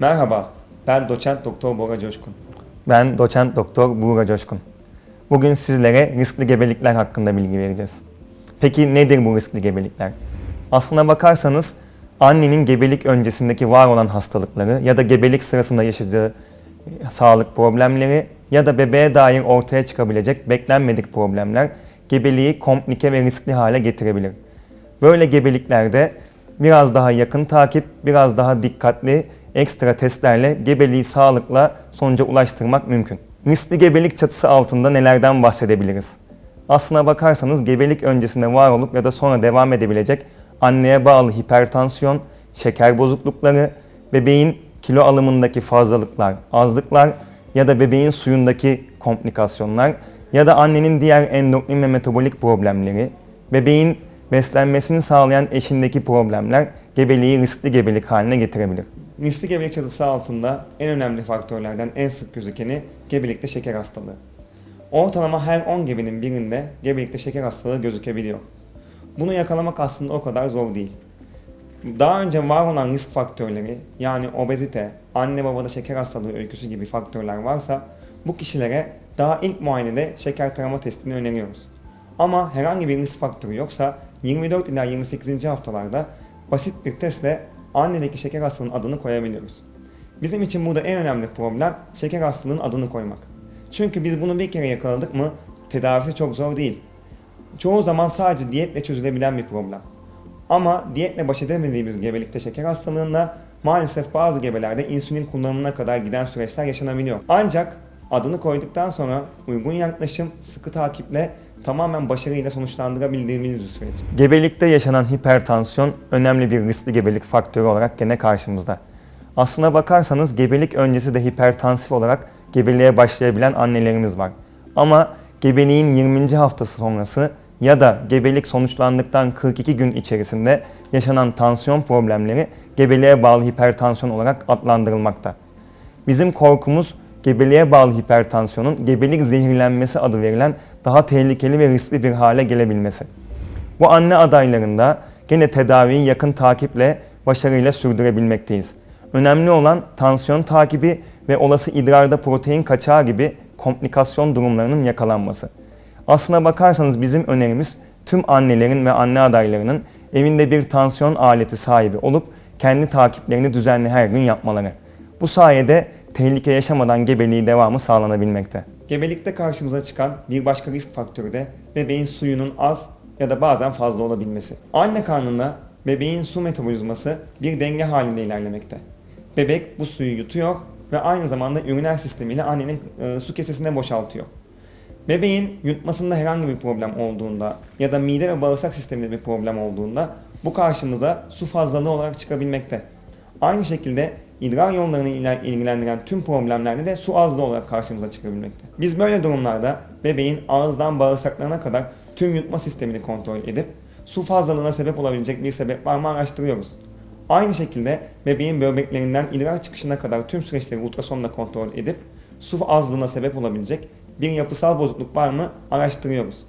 Merhaba, ben doçent doktor Bora Coşkun. Ben doçent doktor Buğra Coşkun. Bugün sizlere riskli gebelikler hakkında bilgi vereceğiz. Peki nedir bu riskli gebelikler? Aslına bakarsanız annenin gebelik öncesindeki var olan hastalıkları ya da gebelik sırasında yaşadığı e, sağlık problemleri ya da bebeğe dair ortaya çıkabilecek beklenmedik problemler gebeliği komplike ve riskli hale getirebilir. Böyle gebeliklerde biraz daha yakın takip, biraz daha dikkatli ekstra testlerle gebeliği sağlıkla sonuca ulaştırmak mümkün. Riskli gebelik çatısı altında nelerden bahsedebiliriz? Aslına bakarsanız gebelik öncesinde var olup ya da sonra devam edebilecek anneye bağlı hipertansiyon, şeker bozuklukları, bebeğin kilo alımındaki fazlalıklar, azlıklar ya da bebeğin suyundaki komplikasyonlar ya da annenin diğer endokrin ve metabolik problemleri, bebeğin beslenmesini sağlayan eşindeki problemler gebeliği riskli gebelik haline getirebilir. Riskli gebelik çatısı altında en önemli faktörlerden en sık gözükeni gebelikte şeker hastalığı. Ortalama her 10 gebenin birinde gebelikte şeker hastalığı gözükebiliyor. Bunu yakalamak aslında o kadar zor değil. Daha önce var olan risk faktörleri yani obezite, anne babada şeker hastalığı öyküsü gibi faktörler varsa bu kişilere daha ilk muayenede şeker tarama testini öneriyoruz. Ama herhangi bir risk faktörü yoksa 24 ila 28. haftalarda basit bir testle annedeki şeker hastalığının adını koyabiliyoruz. Bizim için burada en önemli problem şeker hastalığının adını koymak. Çünkü biz bunu bir kere yakaladık mı tedavisi çok zor değil. Çoğu zaman sadece diyetle çözülebilen bir problem. Ama diyetle baş edemediğimiz gebelikte şeker hastalığında maalesef bazı gebelerde insülin kullanımına kadar giden süreçler yaşanabiliyor. Ancak adını koyduktan sonra uygun yaklaşım, sıkı takiple tamamen başarıyla sonuçlandırabildiğimiz bir süreç. Gebelikte yaşanan hipertansiyon önemli bir riskli gebelik faktörü olarak gene karşımızda. Aslına bakarsanız gebelik öncesi de hipertansif olarak gebeliğe başlayabilen annelerimiz var. Ama gebeliğin 20. haftası sonrası ya da gebelik sonuçlandıktan 42 gün içerisinde yaşanan tansiyon problemleri gebeliğe bağlı hipertansiyon olarak adlandırılmakta. Bizim korkumuz gebeliğe bağlı hipertansiyonun gebelik zehirlenmesi adı verilen daha tehlikeli ve riskli bir hale gelebilmesi. Bu anne adaylarında gene tedaviyi yakın takiple başarıyla sürdürebilmekteyiz. Önemli olan tansiyon takibi ve olası idrarda protein kaçağı gibi komplikasyon durumlarının yakalanması. Aslına bakarsanız bizim önerimiz tüm annelerin ve anne adaylarının evinde bir tansiyon aleti sahibi olup kendi takiplerini düzenli her gün yapmaları. Bu sayede tehlike yaşamadan gebeliği devamı sağlanabilmekte. Gebelikte karşımıza çıkan bir başka risk faktörü de bebeğin suyunun az ya da bazen fazla olabilmesi. Anne karnında bebeğin su metabolizması bir denge halinde ilerlemekte. Bebek bu suyu yutuyor ve aynı zamanda üriner sistemiyle annenin e, su kesesine boşaltıyor. Bebeğin yutmasında herhangi bir problem olduğunda ya da mide ve bağırsak sisteminde bir problem olduğunda bu karşımıza su fazlalığı olarak çıkabilmekte. Aynı şekilde idrar yollarını ilgilendiren tüm problemlerde de su azlığı olarak karşımıza çıkabilmekte. Biz böyle durumlarda bebeğin ağızdan bağırsaklarına kadar tüm yutma sistemini kontrol edip su fazlalığına sebep olabilecek bir sebep var mı araştırıyoruz. Aynı şekilde bebeğin böbreklerinden idrar çıkışına kadar tüm süreçleri ultrasonla kontrol edip su azlığına sebep olabilecek bir yapısal bozukluk var mı araştırıyoruz.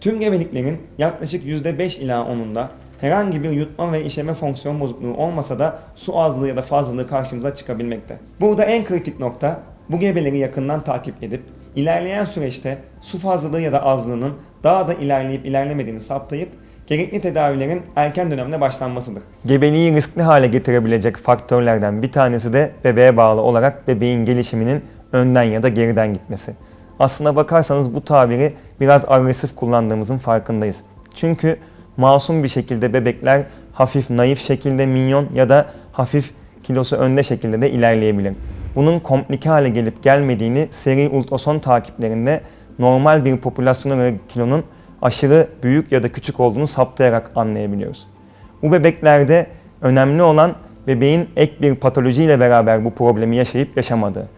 Tüm gebeliklerin yaklaşık %5 ila 10'unda herhangi bir yutma ve işeme fonksiyon bozukluğu olmasa da su azlığı ya da fazlalığı karşımıza çıkabilmekte. Burada en kritik nokta bu gebeleri yakından takip edip ilerleyen süreçte su fazlalığı ya da azlığının daha da ilerleyip ilerlemediğini saptayıp gerekli tedavilerin erken dönemde başlanmasıdır. Gebeliği riskli hale getirebilecek faktörlerden bir tanesi de bebeğe bağlı olarak bebeğin gelişiminin önden ya da geriden gitmesi. Aslına bakarsanız bu tabiri biraz agresif kullandığımızın farkındayız. Çünkü masum bir şekilde bebekler hafif naif şekilde minyon ya da hafif kilosu önde şekilde de ilerleyebilir. Bunun komplike hale gelip gelmediğini seri ultrason takiplerinde normal bir popülasyona göre kilonun aşırı büyük ya da küçük olduğunu saptayarak anlayabiliyoruz. Bu bebeklerde önemli olan bebeğin ek bir patolojiyle beraber bu problemi yaşayıp yaşamadığı.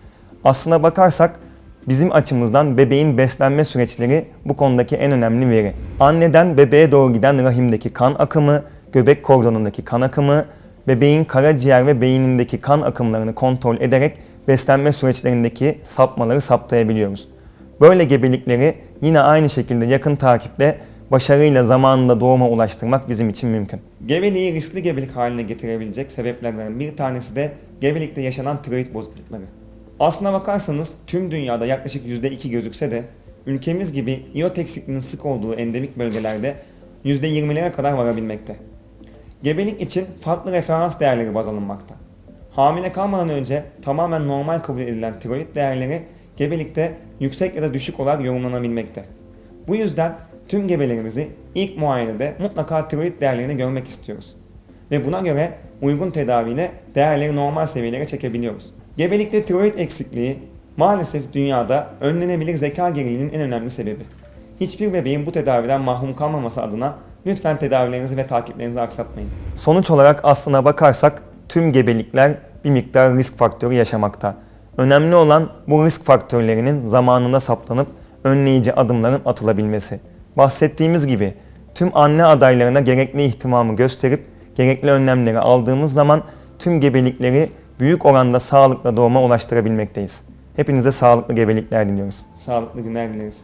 Aslına bakarsak bizim açımızdan bebeğin beslenme süreçleri bu konudaki en önemli veri. Anneden bebeğe doğru giden rahimdeki kan akımı, göbek kordonundaki kan akımı, bebeğin karaciğer ve beynindeki kan akımlarını kontrol ederek beslenme süreçlerindeki sapmaları saptayabiliyoruz. Böyle gebelikleri yine aynı şekilde yakın takiple başarıyla zamanında doğuma ulaştırmak bizim için mümkün. Gebeliği riskli gebelik haline getirebilecek sebeplerden bir tanesi de gebelikte yaşanan tiroid bozuklukları. Aslına bakarsanız tüm dünyada yaklaşık %2 gözükse de ülkemiz gibi iot eksikliğinin sık olduğu endemik bölgelerde %20'lere kadar varabilmekte. Gebelik için farklı referans değerleri baz alınmakta. Hamile kalmadan önce tamamen normal kabul edilen tiroid değerleri gebelikte yüksek ya da düşük olarak yorumlanabilmekte. Bu yüzden tüm gebelerimizi ilk muayenede mutlaka tiroid değerlerini görmek istiyoruz. Ve buna göre uygun tedaviyle değerleri normal seviyelere çekebiliyoruz. Gebelikte tiroid eksikliği maalesef dünyada önlenebilir zeka geriliğinin en önemli sebebi. Hiçbir bebeğin bu tedaviden mahrum kalmaması adına lütfen tedavilerinizi ve takiplerinizi aksatmayın. Sonuç olarak aslına bakarsak tüm gebelikler bir miktar risk faktörü yaşamakta. Önemli olan bu risk faktörlerinin zamanında saptanıp önleyici adımların atılabilmesi. Bahsettiğimiz gibi tüm anne adaylarına gerekli ihtimamı gösterip gerekli önlemleri aldığımız zaman tüm gebelikleri büyük oranda sağlıkla doğuma ulaştırabilmekteyiz. Hepinize sağlıklı gebelikler diliyoruz. Sağlıklı günler dileriz.